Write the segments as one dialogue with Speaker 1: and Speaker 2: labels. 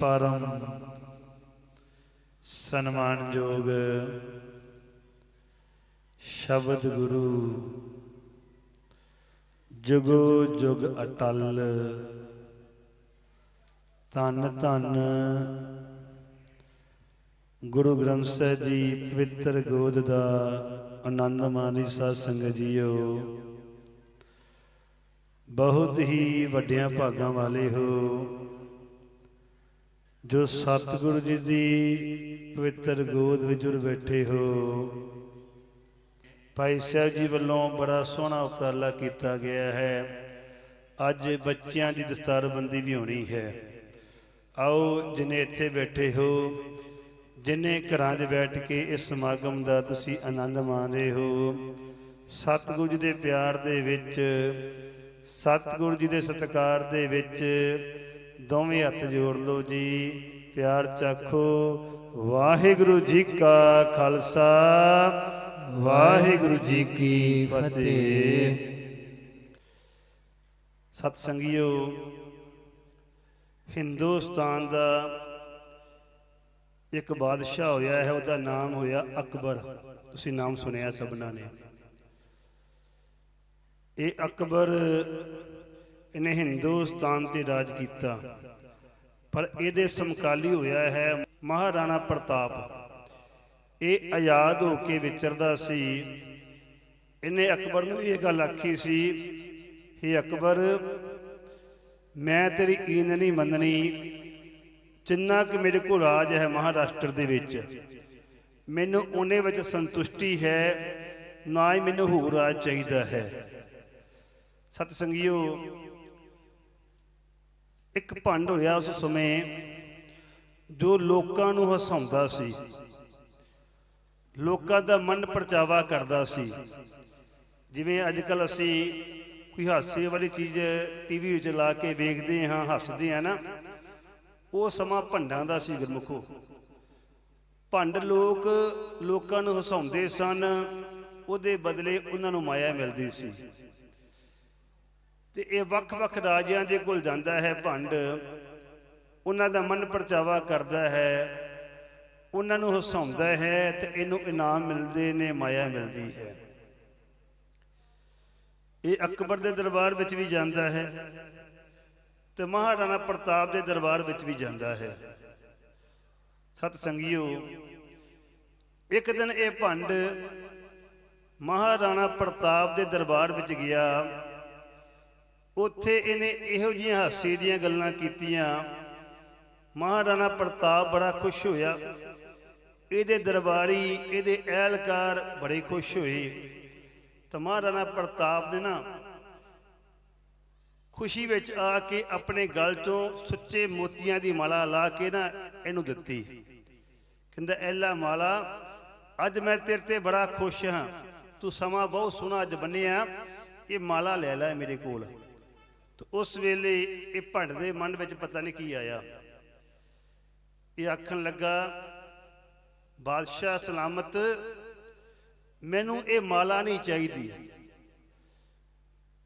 Speaker 1: ਪਰਮ ਸਨਮਾਨਯੋਗ ਸ਼ਬਦ ਗੁਰੂ ਜੁਗੋ ਜੁਗ ਅਟਲ ਧੰਨ ਧੰਨ ਗੁਰੂ ਗ੍ਰੰਥ ਸਾਹਿਬ ਜੀ ਪਵਿੱਤਰ ਗੋਦ ਦਾ ਆਨੰਦ ਮਾਣੀ ਸਾਧ ਸੰਗਤ ਜੀਓ। ਬਹੁਤ ਹੀ ਵੱਡਿਆਂ ਭਾਗਾਂ ਵਾਲੇ ਹੋ। ਜੋ ਸਤਿਗੁਰੂ ਜੀ ਦੀ ਪਵਿੱਤਰ ਗੋਦ ਵਿੱਚ ਜੁੜ ਬੈਠੇ ਹੋ। ਭਾਈ ਸਾਹਿਬ ਜੀ ਵੱਲੋਂ ਬੜਾ ਸੋਹਣਾ ਉਪਰਾਲਾ ਕੀਤਾ ਗਿਆ ਹੈ। ਅੱਜ ਬੱਚਿਆਂ ਦੀ ਦਸਤਾਰਬੰਦੀ ਵੀ ਹੋਣੀ ਹੈ। ਆਓ ਜਿਨੇ ਇੱਥੇ ਬੈਠੇ ਹੋ, ਜਿਨੇ ਘਰਾਂ 'ਚ ਬੈਠ ਕੇ ਇਸ ਸਮਾਗਮ ਦਾ ਤੁਸੀਂ ਆਨੰਦ ਮਾਣ ਰਹੇ ਹੋ, ਸਤਿਗੁਰੂ ਜੀ ਦੇ ਪਿਆਰ ਦੇ ਵਿੱਚ, ਸਤਿਗੁਰੂ ਜੀ ਦੇ ਸਤਿਕਾਰ ਦੇ ਵਿੱਚ ਦੋਵੇਂ ਹੱਥ ਜੋੜ ਲਓ ਜੀ। ਪਿਆਰ ਚਾਖੋ। ਵਾਹਿਗੁਰੂ ਜੀ ਕਾ ਖਾਲਸਾ। ਵਾਹਿਗੁਰੂ ਜੀ ਕੀ ਫਤਿਹ। ਸਤ ਸੰਗਿਓ ਹਿੰਦੁਸਤਾਨ ਦਾ ਇੱਕ ਬਾਦਸ਼ਾਹ ਹੋਇਆ ਹੈ, ਉਹਦਾ ਨਾਮ ਹੋਇਆ ਅਕਬਰ। ਤੁਸੀਂ ਨਾਮ ਸੁਣਿਆ ਸਭਨਾਂ ਨੇ। ਇਹ ਅਕਬਰ ਇਹਨੇ ਹਿੰਦੁਸਤਾਨ ਤੇ ਰਾਜ ਕੀਤਾ। ਪਰ ਇਹਦੇ ਸਮਕਾਲੀ ਹੋਇਆ ਹੈ ਮਹਾਰਾਣਾ ਪ੍ਰਤਾਪ। ਇਹ ਆਜ਼ਾਦ ਹੋ ਕੇ ਵਿਚਰਦਾ ਸੀ। ਇਹਨੇ ਅਕਬਰ ਨੂੰ ਇਹ ਗੱਲ ਆਖੀ ਸੀ ਇਹ ਅਕਬਰ, ਮੈਂ ਤੇਰੀ ਈਨ ਨਹੀਂ ਮੰਨਣੀ। ਜਿੰਨਾ ਕਿ ਮੇਰੇ ਕੋਲ ਰਾਜ ਹੈ ਮਹਾਰਾਸ਼ਟਰ ਦੇ ਵਿੱਚ, ਮੈਨੂੰ ਉਹਨੇ ਵਿੱਚ ਸੰਤੁਸ਼ਟੀ ਹੈ, ਨਾ ਹੀ ਮੈਨੂੰ ਹੋਰ ਰਾਜ ਚਾਹੀਦਾ ਹੈ। ਸਤ ਸੰਗਿਓ ਇੱਕ ਭੰਡ ਹੋਇਆ ਉਸ ਸਮੇਂ ਜੋ ਲੋਕਾਂ ਨੂੰ ਹਸਾਉਂਦਾ ਸੀ। ਲੋਕਾਂ ਦਾ ਮਨ ਪਰਚਾਵਾ ਕਰਦਾ ਸੀ। ਜਿਵੇਂ ਅੱਜ ਕੱਲ ਅਸੀਂ ਕੋਈ ਹਾਸੇ ਵਾਲੀ ਚੀਜ਼ ਟੀਵੀ ਵਿੱਚ ਲਾ ਕੇ ਵੇਖਦੇ ਹਾਂ, ਹੱਸਦੇ ਹਾਂ ਨਾ, ਉਹ ਸਮਾਂ ਭੰਡਾਂ ਦਾ ਸੀ ਗੁਰਮੁਖੋ। ਭੰਡ ਲੋਕ ਲੋਕਾਂ ਨੂੰ ਹਸਾਉਂਦੇ ਸਨ, ਉਹਦੇ ਬਦਲੇ ਉਹਨਾਂ ਨੂੰ ਮਾਇਆ ਮਿਲਦੀ ਸੀ। ਤੇ ਇਹ ਵੱਖ-ਵੱਖ ਰਾਜਿਆਂ ਦੇ ਕੋਲ ਜਾਂਦਾ ਹੈ ਭੰਡ। ਉਹਨਾਂ ਦਾ ਮਨ ਪਰਚਾਵਾ ਕਰਦਾ ਹੈ। ਉਹਨਾਂ ਨੂੰ ਹਸਾਉਂਦਾ ਹੈ ਤੇ ਇਹਨੂੰ ਇਨਾਮ ਮਿਲਦੇ ਨੇ, ਮਾਇਆ ਮਿਲਦੀ ਹੈ। ਇਹ ਅਕਬਰ ਦੇ ਦਰਬਾਰ ਵਿੱਚ ਵੀ ਜਾਂਦਾ ਹੈ ਤੇ ਮਹਾਰਾਣਾ ਪ੍ਰਤਾਪ ਦੇ ਦਰਬਾਰ ਵਿੱਚ ਵੀ ਜਾਂਦਾ ਹੈ। ਸਤ ਸੰਗਿਓ ਇੱਕ ਦਿਨ ਇਹ ਭੰਡ ਮਹਾਰਾਣਾ ਪ੍ਰਤਾਪ ਦੇ ਦਰਬਾਰ ਵਿੱਚ ਗਿਆ। ਉੱਥੇ ਇਹਨੇ ਇਹੋ ਜਿਹੀਆਂ ਹਾਸੇ ਦੀਆਂ ਗੱਲਾਂ ਕੀਤੀਆਂ। ਮਹਾਰਾਣਾ ਪ੍ਰਤਾਪ ਬੜਾ ਖੁਸ਼ ਹੋਇਆ। ਇਹਦੇ ਦਰਬਾਰੀ, ਇਹਦੇ ਅਹਿਲਕਾਰ ਬੜੇ ਖੁਸ਼ ਹੋਏ। ਤਾਂ ਮਹਾਰਾਣਾ ਪ੍ਰਤਾਪ ਨੇ ਨਾ ਖੁਸ਼ੀ ਵਿੱਚ ਆ ਕੇ ਆਪਣੇ ਗਲ ਤੋਂ ਸੁੱਚੇ ਮੋਤੀਆਂ ਦੀ ਮਾਲਾ ਲਾ ਕੇ ਨਾ ਇਹਨੂੰ ਦਿੱਤੀ। ਕਹਿੰਦਾ, ਐਲਾ ਮਾਲਾ, ਅੱਜ ਮੈਂ ਤੇਰੇ ਤੇ ਬੜਾ ਖੁਸ਼ ਹਾਂ। ਤੂੰ ਸਮਾਂ ਬਹੁਤ ਸੋਹਣਾ ਅੱਜ ਬੰਨਿਆ। ਇਹ ਮਾਲਾ ਲੈ ਲੈ ਮੇਰੇ ਕੋਲ। ਤੇ ਉਸ ਵੇਲੇ ਇਹ ਭੰਡ ਦੇ ਮਨ ਵਿੱਚ ਪਤਾ ਨਹੀਂ ਕੀ ਆਇਆ। ਇਹ ਆਖਣ ਲੱਗਾ, ਬਾਦਸ਼ਾਹ ਸਲਾਮਤ, ਮੈਨੂੰ ਇਹ ਮਾਲਾ ਨਹੀਂ ਚਾਹੀਦੀ।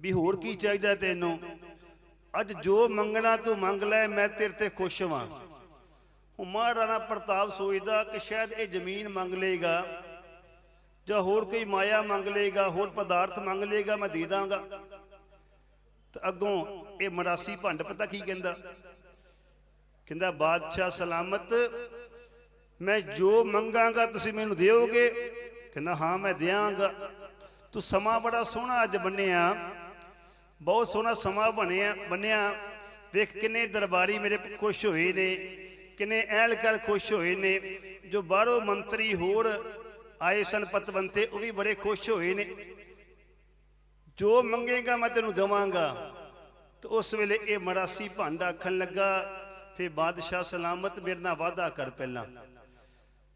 Speaker 1: ਵੀ ਹੋਰ ਕੀ ਚਾਹੀਦਾ ਤੈਨੂੰ? ਅੱਜ ਜੋ ਮੰਗਣਾ ਤੂੰ ਮੰਗ ਲੈ, ਮੈਂ ਤੇਰੇ ਤੇ ਖੁਸ਼ ਹਾਂ ਉਹ ਮਹਾਰਾਣਾ ਪ੍ਰਤਾਪ ਸੋਚਦਾ ਕਿ ਸ਼ਾਇਦ ਇਹ ਜ਼ਮੀਨ ਮੰਗ ਲੇਗਾ ਜਾਂ ਹੋਰ ਕੋਈ ਮਾਇਆ ਮੰਗ ਲੇਗਾ ਹੋਰ ਪਦਾਰਥ ਮੰਗ ਲੇਗਾ ਮੈਂ ਦੇ ਦਾਂਗਾ। ਤੇ ਅੱਗੋਂ ਇਹ ਮਰਾਸੀ ਭੰਡ ਪਤਾ ਕੀ ਕਹਿੰਦਾ? ਕਹਿੰਦਾ, ਬਾਦਸ਼ਾਹ ਸਲਾਮਤ, ਮੈਂ ਜੋ ਮੰਗਾਂਗਾ ਤੁਸੀਂ ਮੈਨੂੰ ਦਿਓਗੇ? ਕਹਿੰਦਾ, ਹਾਂ, ਮੈਂ ਦਿਆਂਗਾ। ਤੂੰ ਸਮਾਂ ਬੜਾ ਸੋਹਣਾ ਅੱਜ ਬੰਨਿਆ। ਬਹੁਤ ਸੋਹਣਾ ਸਮਾਂ ਬਣਿਆ, ਬੰਨਿਆ। ਵੇਖ ਕਿੰਨੇ ਦਰਬਾਰੀ ਮੇਰੇ ਖੁਸ਼ ਹੋਏ ਨੇ, ਕਿੰਨੇ ਅਹਿਲਕਾਰ ਖੁਸ਼ ਹੋਏ ਨੇ। ਜੋ ਬਾਹਰੋਂ ਮੰਤਰੀ ਹੋਰ ਆਏ ਸਨ ਪਤਵੰਤੇ, ਉਹ ਵੀ ਬੜੇ ਖੁਸ਼ ਹੋਏ ਨੇ। ਜੋ ਮੰਗੇਗਾ ਮੈਂ ਤੈਨੂੰ ਦਵਾਂਗਾ। ਤੇ ਉਸ ਵੇਲੇ ਇਹ ਮਰਾਸੀ ਭੰਡ ਆਖਣ ਲੱਗਾ ਫੇ ਬਾਦਸ਼ਾਹ ਸਲਾਮਤ ਮੇਰੇ ਨਾਲ ਵਾਅਦਾ ਕਰ ਪਹਿਲਾਂ।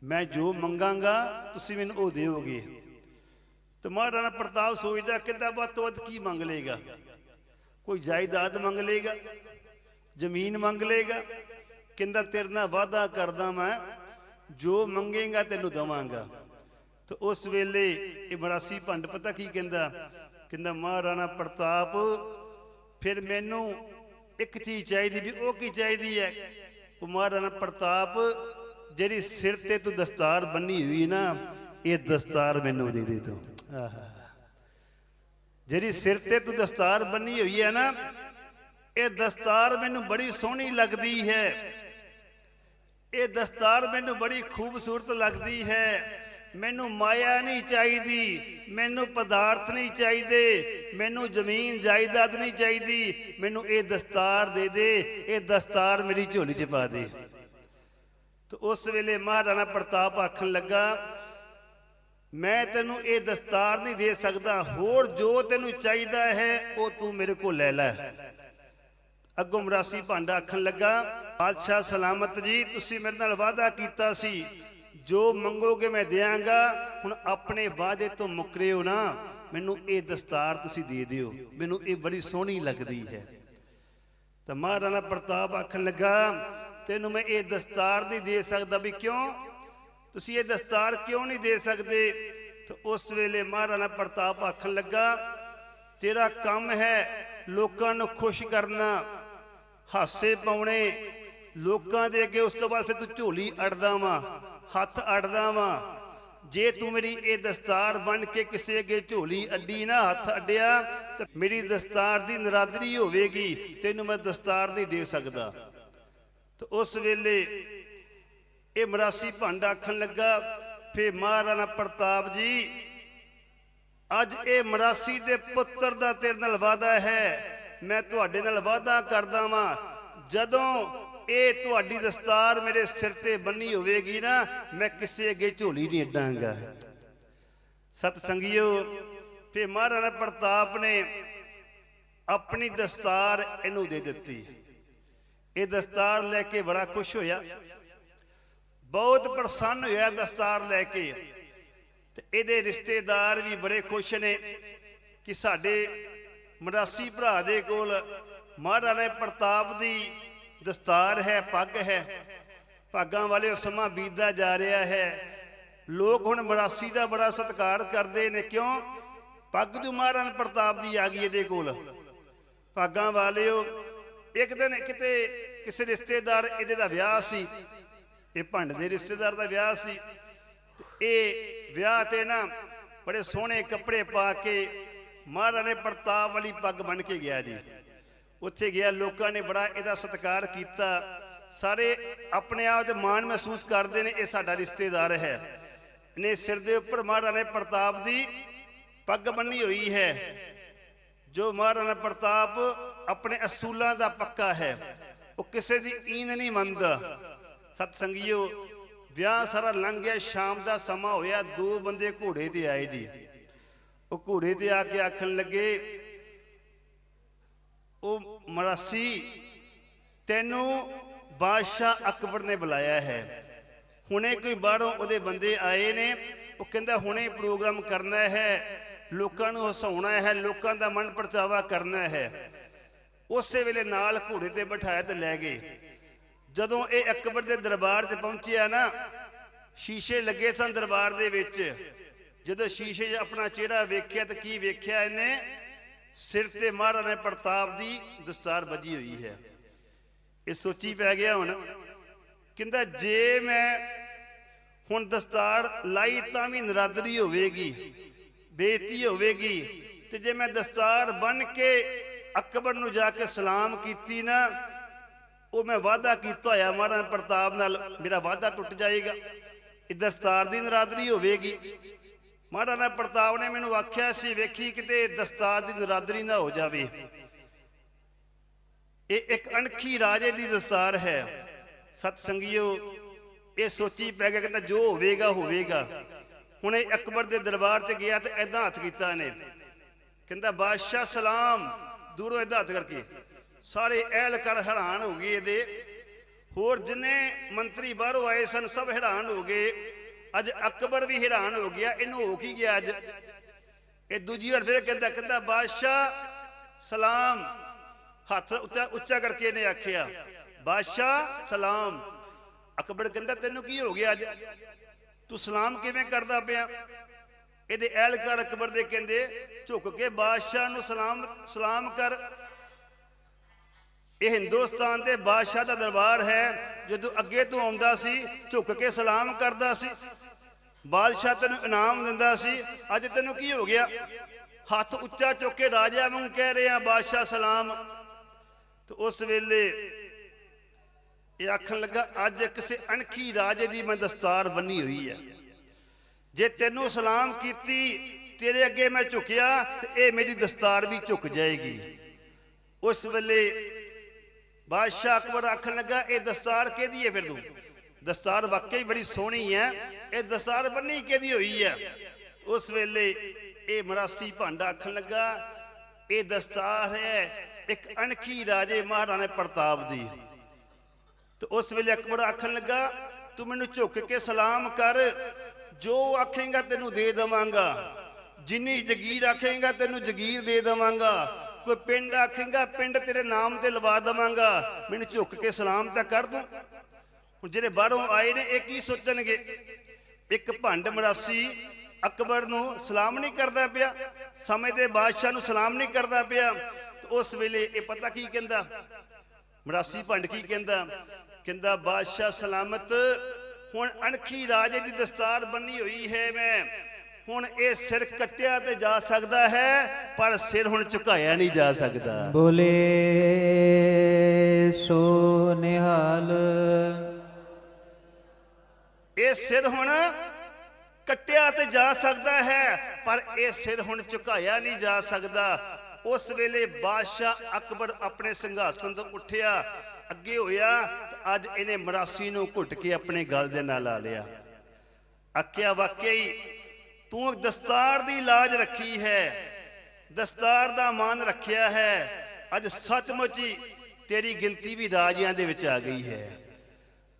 Speaker 1: ਮੈਂ ਜੋ ਮੰਗਾਂਗਾ, ਤੁਸੀਂ ਮੈਨੂੰ ਉਹ ਦਿਓਗੇ। ਤੇ ਮਹਾਰਾਣਾ ਪ੍ਰਤਾਪ ਸੋਚਦਾ ਕਿੱਦਾਂ ਵੱਧ ਕੀ ਮੰਗ ਲੇਗਾ ਕੋਈ ਜਾਇਦਾਦ ਮੰਗ ਲੇਗਾ ਜ਼ਮੀਨ ਮੰਗ ਲੇਗਾ ਕਹਿੰਦਾ, ਤੇਰੇ ਨਾਲ ਵਾਅਦਾ ਕਰਦਾ ਮੈਂ, ਜੋ ਮੰਗੇਗਾ ਤੈਨੂੰ ਦਵਾਂਗਾ। ਤੇ ਉਸ ਵੇਲੇ ਇਹ ਮਰਾਸੀ ਭੰਡ, ਪਤਾ ਕੀ ਕਹਿੰਦਾ? ਕਹਿੰਦਾ, ਮਹਾਰਾਣਾ ਪ੍ਰਤਾਪ, ਫਿਰ ਮੈਨੂੰ ਇੱਕ ਚੀਜ਼ ਚਾਹੀਦੀ ਵੀ ਉਹ ਕੀ ਚਾਹੀਦੀ ਹੈ? ਉਹ ਮਹਾਰਾਣਾ ਪ੍ਰਤਾਪ, ਜਿਹੜੀ ਸਿਰ ਤੇ ਤੂੰ ਦਸਤਾਰ ਬੰਨੀ ਹੋਈ ਨਾ, ਇਹ ਦਸਤਾਰ ਮੈਨੂੰ ਦੇ ਦੇ ਤੂੰ। ਆਹਾ ਜਿਹੜੀ ਸਿਰ ਤੇ ਤੂੰ ਦਸਤਾਰ ਬੰਨੀ ਹੋਈ ਹੈ ਨਾ, ਇਹ ਦਸਤਾਰ ਮੈਨੂੰ ਬੜੀ ਸੋਹਣੀ ਲੱਗਦੀ ਹੈ। ਇਹ ਦਸਤਾਰ ਮੈਨੂੰ ਬੜੀ ਖੂਬਸੂਰਤ ਲੱਗਦੀ ਹੈ। ਮੈਨੂੰ ਮਾਇਆ ਨਹੀਂ ਚਾਹੀਦੀ, ਮੈਨੂੰ ਪਦਾਰਥ ਨਹੀਂ ਚਾਹੀਦੇ, ਮੈਨੂੰ ਜ਼ਮੀਨ ਜਾਇਦਾਦ ਨਹੀਂ ਚਾਹੀਦੀ, ਮੈਨੂੰ ਇਹ ਦਸਤਾਰ ਦੇ ਦੇ, ਇਹ ਦਸਤਾਰ ਮੇਰੀ ਝੋਲੀ 'ਚ ਪਾ ਦੇ। ਤੇ ਉਸ ਵੇਲੇ ਮਹਾਰਾਣਾ ਪ੍ਰਤਾਪ ਆਖਣ ਲੱਗਾ, ਮੈਂ ਤੈਨੂੰ ਇਹ ਦਸਤਾਰ ਨਹੀਂ ਦੇ ਸਕਦਾ, ਹੋਰ ਜੋ ਤੈਨੂੰ ਚਾਹੀਦਾ ਹੈ, ਉਹ ਤੂੰ ਮੇਰੇ ਕੋਲ ਲੈ ਲੈ। ਅੱਗੋਂ ਮਰਾਸੀ ਭਾਂਡਾ ਆਖਣ ਲੱਗਾ, ਬਾਦਸ਼ਾਹ ਸਲਾਮਤ ਜੀ, ਤੁਸੀਂ ਮੇਰੇ ਨਾਲ ਵਾਅਦਾ ਕੀਤਾ ਸੀ। ਜੋ ਮੰਗੋਗੇ ਮੈਂ ਦਿਆਂਗਾ, ਹੁਣ ਆਪਣੇ ਵਾਅਦੇ ਤੋਂ ਮੁਕਰਿਓ ਨਾ। ਮੈਨੂੰ ਇਹ ਦਸਤਾਰ ਤੁਸੀਂ ਦੇ ਦਿਓ। ਮੈਨੂੰ ਇਹ ਬੜੀ ਸੋਹਣੀ ਲੱਗਦੀ ਹੈ। ਤਾਂ ਮਹਾਰਾਣਾ ਪ੍ਰਤਾਪ ਆਖਣ ਲੱਗਾ, ਤੈਨੂੰ ਮੈਂ ਇਹ ਦਸਤਾਰ ਨਹੀਂ ਦੇ ਸਕਦਾ ਵੀ ਕਿਉਂ? ਤੁਸੀਂ ਇਹ ਦਸਤਾਰ ਕਿਉਂ ਨਹੀਂ ਦੇ ਸਕਦੇ? ਤਾਂ ਉਸ ਵੇਲੇ ਮਹਾਰਾਣਾ ਪ੍ਰਤਾਪ ਆਖਣ ਲੱਗਾ, ਤੇਰਾ ਕੰਮ ਹੈ ਲੋਕਾਂ ਨੂੰ ਖੁਸ਼ ਕਰਨਾ, ਹਾਸੇ ਪਾਉਣੇ। ਲੋਕਾਂ ਦੇ ਅੱਗੇ ਉਸ ਤੋਂ ਬਾਅਦ ਫਿਰ ਤੂੰ ਝੋਲੀ ਅੜਦਾ ਵਾਂ। ਹੱਥ ਅੜਦਾ ਵਾਂ। ਜੇ ਤੂੰ ਮੇਰੀ ਇਹ ਦਸਤਾਰ ਬਣ ਕੇ ਕਿਸੇ ਅੱਗੇ ਝੋਲੀ ਅੱਡੀ ਨਾ ਹੱਥ ਅੱਡਿਆ, ਤੇ ਮੇਰੀ ਦਸਤਾਰ ਦੀ ਨਰਾਦਰੀ ਹੋਵੇਗੀ, ਤੈਨੂੰ ਮੈਂ ਦਸਤਾਰ ਨਹੀਂ ਦੇ ਸਕਦਾ। ਤੇ ਉਸ ਵੇਲੇ ਇਹ ਮਰਾਸੀ ਭੰਡ ਆਖਣ ਲੱਗਾ, ਫੇ ਮਹਾਰਾਣਾ ਪ੍ਰਤਾਪ ਜੀ, ਅੱਜ ਇਹ ਮਰਾਸੀ ਦੇ ਪੁੱਤਰ ਦਾ ਤੇਰੇ ਨਾਲ ਵਾਅਦਾ ਹੈ। ਮੈਂ ਤੁਹਾਡੇ ਨਾਲ ਵਾਅਦਾ ਕਰਦਾ ਵਾਂ। ਜਦੋਂ ਇਹ ਤੁਹਾਡੀ ਦਸਤਾਰ ਮੇਰੇ ਸਿਰ ਤੇ ਬੰਨੀ ਹੋਵੇਗੀ ਨਾ, ਮੈਂ ਕਿਸੇ ਅੱਗੇ ਝੋਲੀ ਨਹੀਂ ਅੱਡਾਂਗਾ। ਸਤ ਸੰਗਿਓ ਫੇ ਮਹਾਰਾਣਾ ਪ੍ਰਤਾਪ ਨੇ ਆਪਣੀ ਦਸਤਾਰ ਇਹਨੂੰ ਦੇ ਦਿੱਤੀ। ਇਹ ਦਸਤਾਰ ਲੈ ਕੇ ਬੜਾ ਖੁਸ਼ ਹੋਇਆ। ਬਹੁਤ ਪ੍ਰਸੰਨ ਹੋਇਆ ਦਸਤਾਰ ਲੈ ਕੇ। ਤੇ ਇਹਦੇ ਰਿਸ਼ਤੇਦਾਰ ਵੀ ਬੜੇ ਖੁਸ਼ ਨੇ ਕਿ ਸਾਡੇ ਮਰਾਸੀ ਭਰਾ ਦੇ ਕੋਲ ਮਹਾਰਾਣਾ ਪ੍ਰਤਾਪ ਦੀ ਦਸਤਾਰ ਹੈ, ਪੱਗ ਹੈ। ਭਾਗਾਂ ਵਾਲੇ ਸਮਾਂ ਬੀਤਦਾ ਜਾ ਰਿਹਾ ਹੈ। ਲੋਕ ਹੁਣ ਮਰਾਸੀ ਦਾ ਬੜਾ ਸਤਿਕਾਰ ਕਰਦੇ ਨੇ, ਕਿਉਂ? ਪੱਗ ਜੋ ਮਹਾਰਾਣਾ ਪ੍ਰਤਾਪ ਦੀ ਆ ਗਈ ਇਹਦੇ ਕੋਲ। ਭਾਗਾਂ ਵਾਲਿਓ, ਇੱਕ ਦਿਨ ਕਿਤੇ ਕਿਸੇ ਰਿਸ਼ਤੇਦਾਰ, ਇਹਦੇ ਦਾ ਵਿਆਹ ਸੀ। ਇਹ ਭੰਡ ਦੇ ਰਿਸ਼ਤੇਦਾਰ ਦਾ ਵਿਆਹ ਸੀ। ਇਹ ਵਿਆਹ ਤੇ ਨਾ ਬੜੇ ਸੋਹਣੇ ਕੱਪੜੇ ਪਾ ਕੇ ਮਹਾਰਾਣੇ ਪ੍ਰਤਾਪ ਵਾਲੀ ਪੱਗ ਬਣ ਕੇ ਗਿਆ ਜੀ। ਉੱਥੇ ਗਿਆ, ਲੋਕਾਂ ਨੇ ਬੜਾ ਇਹਦਾ ਸਤਿਕਾਰ ਕੀਤਾ। ਸਾਰੇ ਆਪਣੇ ਆਪ ਤੇ ਮਾਣ ਮਹਿਸੂਸ ਕਰਦੇ ਨੇ, ਇਹ ਸਾਡਾ ਰਿਸ਼ਤੇਦਾਰ ਹੈ। ਨੇ ਸਿਰ ਦੇ ਉੱਪਰ ਮਹਾਰਾਣੇ ਪ੍ਰਤਾਪ ਦੀ ਪੱਗ ਬੰਨੀ ਹੋਈ ਹੈ। ਜੋ ਮਹਾਰਾਣਾ ਪ੍ਰਤਾਪ ਆਪਣੇ ਅਸੂਲਾਂ ਦਾ ਪੱਕਾ ਹੈ, ਉਹ ਕਿਸੇ ਦੀ ਈਨ ਨਹੀਂ ਮੰਨਦਾ। ਸਤ ਸੰਗਿਓ ਵਿਆਹ ਸਾਰਾ ਲੰਘ ਗਿਆ, ਸ਼ਾਮ ਦਾ ਸਮਾਂ ਹੋਇਆ, ਦੋ ਬੰਦੇ ਘੋੜੇ ਤੇ ਆਏ ਜੀ। ਉਹ ਘੋੜੇ ਤੇ ਆ ਕੇ ਆਖਣ ਲੱਗੇ ਉਹ ਮਰਾਸੀ ਤੈਨੂੰ ਬਾਦਸ਼ਾਹ ਅਕਬਰ ਨੇ ਬੁਲਾਇਆ ਹੈ। ਹੁਣੇ ਕੋਈ ਬਾਹਰੋਂ ਉਹਦੇ ਬੰਦੇ ਆਏ ਨੇ, ਉਹ ਕਹਿੰਦਾ ਹੁਣੇ ਪ੍ਰੋਗਰਾਮ ਕਰਨਾ ਹੈ, ਲੋਕਾਂ ਨੂੰ ਹਸਾਉਣਾ ਹੈ, ਲੋਕਾਂ ਦਾ ਮਨ ਪਰਚਾਵਾ ਕਰਨਾ ਹੈ। ਉਸੇ ਵੇਲੇ ਨਾਲ ਘੋੜੇ ਤੇ ਬਿਠਾਇਆ ਤੇ ਲੈ ਗਏ। ਜਦੋਂ ਇਹ ਅਕਬਰ ਦੇ ਦਰਬਾਰ 'ਚ ਪਹੁੰਚਿਆ ਨਾ, ਸ਼ੀਸ਼ੇ ਲੱਗੇ ਸਨ ਦਰਬਾਰ ਦੇ ਵਿੱਚ। ਜਦੋਂ ਸ਼ੀਸ਼ੇ 'ਚ ਆਪਣਾ ਚਿਹਰਾ ਵੇਖਿਆ ਤਾਂ ਕੀ ਵੇਖਿਆ ਇਹਨੇ? ਸਿਰ ਤੇ ਮਹਾਰਾਣਾ ਪ੍ਰਤਾਪ ਦੀ ਦਸਤਾਰ ਵੱਜੀ ਹੋਈ ਹੈ। ਇਹ ਸੋਚੀ ਪੈ ਗਿਆ ਹੁਣ, ਕਹਿੰਦਾ ਜੇ ਮੈਂ ਹੁਣ ਦਸਤਾਰ ਲਾਈ ਤਾਂ ਵੀ ਨਰਾਦਰੀ ਹੋਵੇਗੀ, ਬੇਇੱਜ਼ਤੀ ਹੋਵੇਗੀ, ਤੇ ਜੇ ਮੈਂ ਦਸਤਾਰ ਬਨ ਕੇ ਅਕਬਰ ਨੂੰ ਜਾ ਕੇ ਸਲਾਮ ਕੀਤੀ ਨਾ, ਉਹ ਮੈਂ ਵਾਅਦਾ ਕੀਤਾ ਹੋਇਆ ਮਹਾਰਾਣਾ ਪ੍ਰਤਾਪ ਨਾਲ, ਮੇਰਾ ਵਾਅਦਾ ਟੁੱਟ ਜਾਏਗਾ। ਇਹ ਦਸਤਾਰ ਦੀ ਨਰਾਦਰੀ ਹੋਵੇਗੀ। ਮਹਾਰਾਣਾ ਪ੍ਰਤਾਪ ਨੇ ਮੈਨੂੰ ਆਖਿਆ ਸੀ, ਵੇਖੀ ਕਿਤੇ ਦਸਤਾਰ ਦੀ ਨਰਾਦਰੀ ਨਾ ਹੋ ਜਾਵੇ। ਇਹ ਇੱਕ ਅਣਖੀ ਰਾਜੇ ਦੀ ਦਸਤਾਰ ਹੈ। ਸਤ ਸੰਗਿਓ ਇਹ ਸੋਚੀ ਪੈ ਗਿਆ ਕਹਿੰਦਾ, ਜੋ ਹੋਵੇਗਾ ਹੋਵੇਗਾ। ਹੁਣ ਇਹ ਅਕਬਰ ਦੇ ਦਰਬਾਰ ਤੇ ਗਿਆ ਤੇ ਐਦਾਂ ਹੱਥ ਕੀਤਾ ਨੇ ਕਹਿੰਦਾ, ਬਾਦਸ਼ਾਹ ਸਲਾਮ, ਦੂਰੋਂ ਐਦਾਂ ਹੱਥ ਕਰਕੇ। ਸਾਰੇ ਅਹਿਲਕਾਰ ਹੈਰਾਨ ਹੋ ਗਏ ਇਹਦੇ। ਹੋਰ ਜਿੰਨੇ ਮੰਤਰੀ ਬਾਹਰੋਂ ਆਏ ਸਨ, ਸਭ ਹੈਰਾਨ ਹੋ ਗਏ। ਅੱਜ ਅਕਬਰ ਵੀ ਹੈਰਾਨ ਹੋ ਗਿਆ, ਇਹਨੂੰ ਹੋ ਕੀ ਗਿਆ ਅੱਜ? ਇਹ ਦੂਜੀ ਵਾਰ ਫਿਰ ਕਹਿੰਦਾ ਕਹਿੰਦਾ, ਬਾਦਸ਼ਾਹ, ਸਲਾਮ। ਹੱਥ ਉੱਚਾ ਉੱਚਾ ਕਰਕੇ ਇਹਨੇ ਆਖਿਆ, ਬਾਦਸ਼ਾਹ, ਸਲਾਮ। ਅਕਬਰ ਕਹਿੰਦਾ, ਤੈਨੂੰ ਕੀ ਹੋ ਗਿਆ ਅੱਜ? ਤੂੰ ਸਲਾਮ ਕਿਵੇਂ ਕਰਦਾ ਪਿਆ? ਇਹਦੇ ਐਲਕਾਰ ਅਕਬਰ ਦੇ ਕਹਿੰਦੇ, ਝੁੱਕ ਕੇ ਬਾਦਸ਼ਾਹ ਨੂੰ ਸਲਾਮ ਸਲਾਮ ਕਰ। ਇਹ ਹਿੰਦੁਸਤਾਨ ਦੇ ਬਾਦਸ਼ਾਹ ਦਾ ਦਰਬਾਰ ਹੈ, ਜਦੋਂ ਅੱਗੇ ਤੋਂ ਆਉਂਦਾ ਸੀ, ਝੁੱਕ ਕੇ ਸਲਾਮ ਕਰਦਾ ਸੀ। ਬਾਦਸ਼ਾਹ ਤੈਨੂੰ ਇਨਾਮ ਦਿੰਦਾ ਸੀ, ਅੱਜ ਤੈਨੂੰ ਕੀ ਹੋ ਗਿਆ? ਹੱਥ ਉੱਚਾ ਚੁੱਕ ਕੇ ਰਾਜਾ ਵਾਂਗ ਕਹਿ ਰਿਹਾ, ਬਾਦਸ਼ਾਹ ਸਲਾਮ। ਤੇ ਉਸ ਵੇਲੇ ਇਹ ਆਖਣ ਲੱਗਾ, ਅੱਜ ਕਿਸੇ ਅਣਖੀ ਰਾਜੇ ਦੀ ਮੈਂ ਦਸਤਾਰ ਬੰਨੀ ਹੋਈ ਹੈ। ਜੇ ਤੈਨੂੰ ਸਲਾਮ ਕੀਤੀ, ਤੇਰੇ ਅੱਗੇ ਮੈਂ ਝੁਕਿਆ, ਤੇ ਇਹ ਮੇਰੀ ਦਸਤਾਰ ਵੀ ਝੁਕ ਜਾਏਗੀ। ਉਸ ਵੇਲੇ ਬਾਦਸ਼ਾਹ ਅਕਬਰ ਆਖਣ ਲੱਗਾ, ਇਹ ਦਸਤਾਰ ਕਿਹਦੀ ਹੈ ਫਿਰ ਤੂੰ? ਦਸਤਾਰ ਵਾਕਈ ਬੜੀ ਸੋਹਣੀ ਹੈ। ਇਹ ਦਸਤਾਰ ਬੰਨੀ ਕਿਹਦੀ ਹੋਈ ਹੈ? ਉਸ ਵੇਲੇ ਇਹ ਮਰਾਸੀ ਭਾਂਡਾ ਆਖਣ ਲੱਗਾ, ਇਹ ਦਸਤਾਰ ਹੈ ਇੱਕ ਅਣਖੀ ਰਾਜੇ ਮਹਾਰਾਣੇ ਪ੍ਰਤਾਪ ਦੀ। ਤੇ ਉਸ ਵੇਲੇ ਅਕਬਰ ਆਖਣ ਲੱਗਾ, ਤੂੰ ਮੈਨੂੰ ਝੁੱਕ ਕੇ ਸਲਾਮ ਕਰ, ਜੋ ਆਖੇਗਾ ਤੈਨੂੰ ਦੇ ਦੇਵਾਂਗਾ। ਜਿੰਨੀ ਜਗੀਰ ਆਖੇਗਾ ਤੈਨੂੰ ਜਗੀਰ ਦੇ ਦੇਵਾਂਗਾ। ਕੋਈ ਪਿੰਡ ਆਖੇਗਾ, ਪਿੰਡ ਤੇਰੇ ਨਾਮ ਤੇ ਲਵਾ ਦੇਵਾਂਗਾ। ਮੈਨੂੰ ਝੁੱਕ ਕੇ ਸਲਾਮ ਤਾਂ ਕਰ ਦੂੰ ਹੁਣ ਜਿਹੜੇ ਬਾਹਰੋਂ ਆਏ ਨੇ, ਇਹ ਕੀ ਸੋਚਣਗੇ? ਇੱਕ ਭੰਡ ਮਰਾਸੀ ਅਕਬਰ ਨੂੰ ਸਲਾਮ ਨਹੀਂ ਕਰਦਾ ਪਿਆ, ਸਮੇਂ ਦੇ ਬਾਦਸ਼ਾਹ ਨੂੰ ਸਲਾਮ ਨਹੀਂ ਕਰਦਾ ਪਿਆ ਉਸ ਵੇਲੇ ਇਹ ਪਤਾ ਕੀ ਕਹਿੰਦਾ? ਮਰਾਸੀ ਭੰਡ ਕੀ ਕਹਿੰਦਾ? ਕਹਿੰਦਾ, ਬਾਦਸ਼ਾਹ ਸਲਾਮਤ, ਹੁਣ ਅਣਖੀ ਰਾਜੇ ਦੀ ਦਸਤਾਰ ਬੰਨੀ ਹੋਈ ਹੈ ਮੈਂ। ਹੁਣ ਇਹ ਸਿਰ ਕੱਟਿਆ ਤੇ ਜਾ ਸਕਦਾ ਹੈ, ਪਰ ਸਿਰ ਹੁਣ ਝੁਕਾਇਆ ਨਹੀਂ ਜਾ ਸਕਦਾ।
Speaker 2: ਬੋਲੇ, ਸੋ ਨਿਹਾਲ
Speaker 1: ਇਹ ਸਿਰ ਹੁਣ ਕੱਟਿਆ ਤੇ ਜਾ ਸਕਦਾ ਹੈ, ਪਰ ਇਹ ਸਿਰ ਹੁਣ ਝੁਕਾਇਆ ਨਹੀਂ ਜਾ ਸਕਦਾ। ਉਸ ਵੇਲੇ ਬਾਦਸ਼ਾਹ ਅਕਬਰ ਆਪਣੇ ਸਿੰਘਾਸਨ ਤੋਂ ਉੱਠਿਆ, ਅੱਗੇ ਹੋਇਆ ਅੱਜ ਇਹਨੇ ਮਰਾਸੀ ਨੂੰ ਘੁੱਟ ਕੇ ਆਪਣੇ ਗਲ ਦੇ ਨਾਲ ਲਾ ਲਿਆ। ਆਖਿਆ, ਵਾਕਈ ਤੂੰ ਦਸਤਾਰ ਦੀ ਲਾਜ ਰੱਖੀ ਹੈ, ਦਸਤਾਰ ਦਾ ਮਾਨ ਰੱਖਿਆ ਹੈ, ਅੱਜ ਸੱਚਮੁੱਚ ਹੀ ਤੇਰੀ ਗਿਣਤੀ ਵੀ ਰਾਜਿਆਂ ਦੇ ਵਿੱਚ ਆ ਗਈ ਹੈ।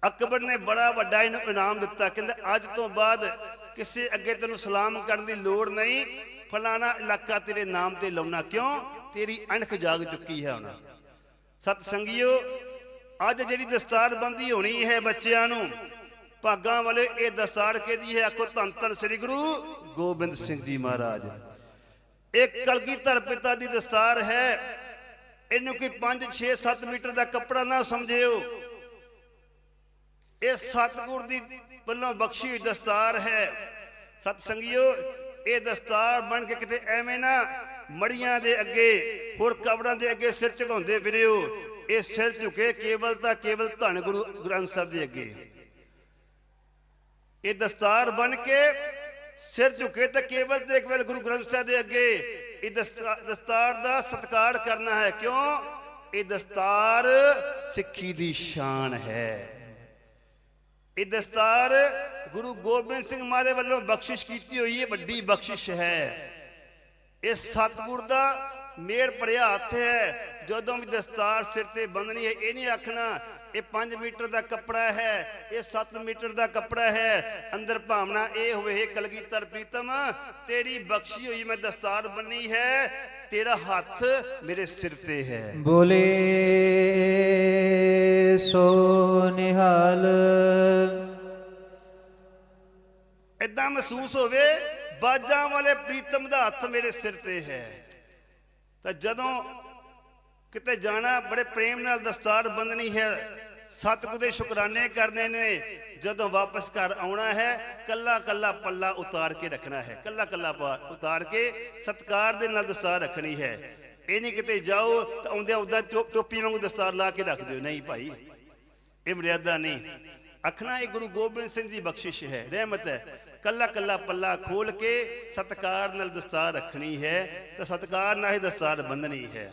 Speaker 1: ਅਕਬਰ ਨੇ ਬੜਾ ਵੱਡਾ ਇਹਨੂੰ ਇਨਾਮ ਦਿੱਤਾ। ਕਹਿੰਦਾ, ਅੱਜ ਤੋਂ ਬਾਅਦ ਕਿਸੇ ਅੱਗੇ ਤੈਨੂੰ ਸਲਾਮ ਕਰਨ ਦੀ ਲੋੜ ਨਹੀਂ। ਫਲਾਣਾ ਇਲਾਕਾ ਤੇਰੇ ਨਾਮ ਤੇ ਲਾਉਣਾ। ਕਿਉਂ? ਤੇਰੀ ਅਣਖ ਜਾਗ ਚੁੱਕੀ ਹੈ ਹੁਣ। ਸਤ ਸੰਗਿਓ, ਅੱਜ ਜਿਹੜੀ ਦਸਤਾਰ ਹੋਣੀ ਹੈ ਬੱਚਿਆਂ ਨੂੰ, ਭਾਗਾਂ ਵਾਲੇ, ਇਹ ਦਸਤਾਰ ਕਿਹਦੀ ਹੈ? ਆਖੋ, ਧੰਨ ਧੰਨ ਸ੍ਰੀ ਗੁਰੂ ਗੋਬਿੰਦ ਸਿੰਘ ਜੀ ਮਹਾਰਾਜ। ਇੱਕ ਕਲਗੀਧਰ ਪਿਤਾ ਦੀ ਦਸਤਾਰ ਹੈ। ਇਹਨੂੰ ਕੋਈ 5 6 7 ਮੀਟਰ ਦਾ ਕੱਪੜਾ ਨਾ ਸਮਝਿਓ। ਇਹ ਸਤਿਗੁਰ ਦੀ ਵੱਲੋਂ ਬਖਸ਼ੀ ਦਸਤਾਰ ਹੈ। ਸਤ ਸੰਗਿਓ ਇਹ ਦਸਤਾਰ ਬਣ ਕੇ ਕਿਤੇ ਐਵੇਂ ਨਾ ਮੜੀਆਂ ਦੇ ਅੱਗੇ, ਹੋਰ ਕਬਰਾਂ ਦੇ ਅੱਗੇ ਸਿਰ ਝੁਕਾਉਂਦੇ ਫਿਰਿਓ। ਇਹ ਸਿਰ ਝੁਕੇ ਕੇਵਲ ਤਾਂ ਕੇਵਲ ਧੰਨ ਗੁਰੂ ਗ੍ਰੰਥ ਸਾਹਿਬ ਦੇ ਅੱਗੇ। ਇਹ ਦਸਤਾਰ ਬਣ ਕੇ ਸਿਰ ਝੁਕੇ ਤਾਂ ਕੇਵਲ ਤੇ ਕੇਵਲ ਗੁਰੂ ਗ੍ਰੰਥ ਸਾਹਿਬ ਦੇ ਅੱਗੇ। ਇਹ ਦਸਤਾ- ਦਸਤਾਰ ਦਾ ਸਤਿਕਾਰ ਕਰਨਾ ਹੈ। ਕਿਉਂ? ਇਹ ਦਸਤਾਰ ਸਿੱਖੀ ਦੀ ਸ਼ਾਨ ਹੈ। ਇਹ ਦਸਤਾਰ ਗੁਰੂ ਗੋਬਿੰਦ ਸਿੰਘ ਮਹਾਰਾਜ ਵੱਲੋਂ ਬਖਸ਼ਿਸ਼ ਕੀਤੀ ਹੋਈ ਹੈ, ਵੱਡੀ ਬਖਸ਼ਿਸ਼ ਹੈ। ਇਹ ਸਤਿਗੁਰ ਦਾ ਮੇਰ ਭਰਿਆ ਹੱਥ ਹੈ। ਜਦੋਂ ਵੀ ਦਸਤਾਰ ਸਿਰ ਤੇ ਬੰਨਣੀ ਹੈ, ਇਹ ਨਹੀਂ ਆਖਣਾ, ਇਹ 5 ਮੀਟਰ ਦਾ ਕੱਪੜਾ ਹੈ, ਇਹ 7 ਮੀਟਰ ਦਾ ਕੱਪੜਾ ਹੈ। ਅੰਦਰ ਭਾਵਨਾ ਇਹ ਹੋਵੇ, "ਹੇ ਕਲਗੀਧਰ ਪ੍ਰੀਤਮ, ਤੇਰੀ ਬਖਸ਼ੀ ਹੋਈ ਮੈਂ ਦਸਤਾਰ ਬੰਨੀ ਹੈ, ਤੇਰਾ ਹੱਥ ਮੇਰੇ ਸਿਰ ਤੇ ਹੈ।
Speaker 2: ਬੋਲੇ। ਸੋ ਨਿਹਾਲ।
Speaker 1: ਇਦਾਂ ਮਹਿਸੂਸ ਹੋਵੇ, ਬਾਜਾਂ ਵਾਲੇ ਪ੍ਰੀਤਮ ਦਾ ਹੱਥ ਮੇਰੇ ਸਿਰ ਤੇ ਹੈ। ਤਾਂ ਜਦੋਂ ਕਿਤੇ ਜਾਣਾ ਬੜੇ ਪ੍ਰੇਮ ਨਾਲ ਦਸਤਾਰ ਬੰਨਣੀ ਹੈ, ਸਤਿਗੁਰ ਦੇ ਸ਼ੁਕਰਾਨੇ ਕਰਨੇ ਨੇ, ਜਦੋਂ ਵਾਪਸ ਘਰ ਆਉਣਾ ਹੈ ਕੱਲਾ ਕੱਲਾ ਪੱਲਾ ਉਤਾਰ ਕੇ ਰੱਖਣਾ ਹੈ। ਕੱਲਾ ਕੱਲਾ ਉਤਾਰ ਕੇ ਸਤਕਾਰ ਦੇ ਨਾਲ ਦਸਤਾਰ ਰੱਖਣੀ ਹੈ। ਇਹ ਨਹੀਂ ਕਿਤੇ ਜਾਓ ਤਾਂ ਆਉਂਦਿਆਂ ਉਦਾਂ ਟੋਪੀ ਵਾਂਗੂ ਦਸਤਾਰ ਲਾ ਕੇ ਰੱਖ ਦਿਓ। ਨਹੀਂ ਭਾਈ ਇਹ ਮਰਿਆਦਾ ਨਹੀਂ। ਅਖਣਾ ਇਹ ਗੁਰੂ ਗੋਬਿੰਦ ਸਿੰਘ ਦੀ ਬਖਸ਼ਿਸ਼ ਹੈ, ਰਹਿਮਤ ਹੈ। ਕੱਲਾ ਕੱਲਾ ਪੱਲਾ ਖੋਲ ਕੇ ਸਤਕਾਰ ਨਾਲ ਦਸਤਾਰ ਰੱਖਣੀ ਹੈ ਤਾਂ ਸਤਕਾਰ ਨਾਲ ਹੀ ਦਸਤਾਰ ਬੰਨਣੀ ਹੈ।